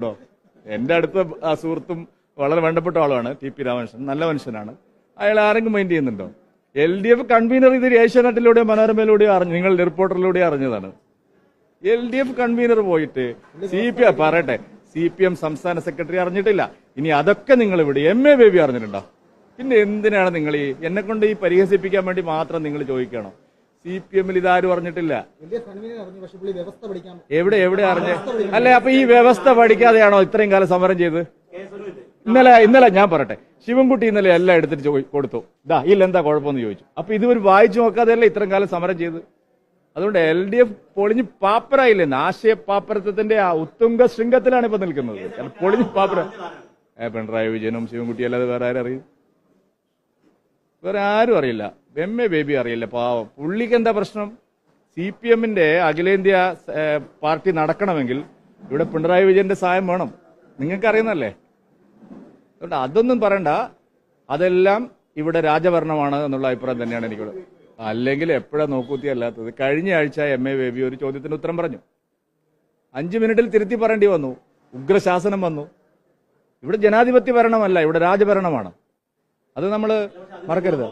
ഉണ്ടോ എന്റെ അടുത്ത ആ സുഹൃത്തും വളരെ വേണ്ടപ്പെട്ട ആളാണ് ടി പി രാമകൃഷ്ണൻ. നല്ല മനുഷ്യനാണ്. അയാൾ ആരെങ്കിലും മൈൻഡ് ചെയ്യുന്നുണ്ടോ? എൽ ഡി എഫ് കൺവീനർ ഇത് ഏഷ്യാനെറ്റിലൂടെയോ മനോരമയിലൂടെയോ അറിഞ്ഞു നിങ്ങൾ റിപ്പോർട്ടറിലൂടെ അറിഞ്ഞതാണ്. എൽ ഡി എഫ് കൺവീനർ പോയിട്ട് സി പി എം പറയട്ടെ. സി പി എം സംസ്ഥാന സെക്രട്ടറി അറിഞ്ഞിട്ടില്ല. ഇനി അതൊക്കെ നിങ്ങൾ ഇവിടെ എം എ ബേബി അറിഞ്ഞിട്ടുണ്ടോ? പിന്നെ എന്തിനാണ് നിങ്ങൾ ഈ എന്നെ കൊണ്ട് ഈ പരിഹസിപ്പിക്കാൻ വേണ്ടി മാത്രം നിങ്ങൾ ചോദിക്കണം സി പി എമ്മിൽ ഇതാരും അറിഞ്ഞിട്ടില്ല എവിടെ എവിടെ അറിഞ്ഞു? അല്ലെ അപ്പൊ ഈ വ്യവസ്ഥ പഠിക്കാതെയാണോ ഇത്രയും കാലം സമരം ചെയ്ത് ഇന്നലെ ഇന്നലെ ഞാൻ പറയട്ടെ. ശിവൻകുട്ടി ഇന്നലെ എല്ലാം എടുത്തിട്ട് കൊടുത്തു. ഇതാ ഇല്ല എന്താ കുഴപ്പമെന്ന് ചോദിച്ചു. അപ്പൊ ഇതുവരെ വായിച്ചു നോക്കാതെയല്ല ഇത്രയും കാലം സമരം ചെയ്ത്? അതുകൊണ്ട് എൽ ഡി എഫ് പൊളിഞ്ഞ് പാപ്പരായില്ലേ? ആശയ പാപ്പരത്വത്തിന്റെ ആ ഉത്തുംഗ ശൃംഗത്തിലാണ് ഇപ്പൊ നിൽക്കുന്നത്. പൊളിഞ്ഞ് പാപ്പര പിണറായി വിജയനും ശിവൻകുട്ടി അല്ലാതെ വേറെ ആരും അറിയും? വേറെ ആരും അറിയില്ല. എം ബേബി അറിയില്ല പാവം. പുള്ളിക്ക് എന്താ പ്രശ്നം? സി പി എമ്മിന്റെ അഖിലേന്ത്യാ പാർട്ടി നടക്കണമെങ്കിൽ ഇവിടെ പിണറായി വിജയന്റെ സഹായം വേണം. നിങ്ങൾക്ക് അറിയുന്നല്ലേ അതുകൊണ്ട് അതൊന്നും പറയണ്ട. അതെല്ലാം ഇവിടെ രാജഭരണമാണ് എന്നുള്ള അഭിപ്രായം തന്നെയാണ് എനിക്കുള്ളത് അല്ലെങ്കിൽ എപ്പോഴാ നോക്കൂത്തി അല്ലാത്തത്. കഴിഞ്ഞ ആഴ്ച എം എ ബേബി ഒരു ചോദ്യത്തിന് ഉത്തരം പറഞ്ഞു. അഞ്ചു മിനിറ്റിൽ തിരുത്തി പറയേണ്ടി വന്നു. ഉഗ്രശാസനം വന്നു. ഇവിടെ ജനാധിപത്യ ഭരണമല്ല ഇവിടെ രാജഭരണമാണ്. അത് നമ്മൾ മറക്കരുത്.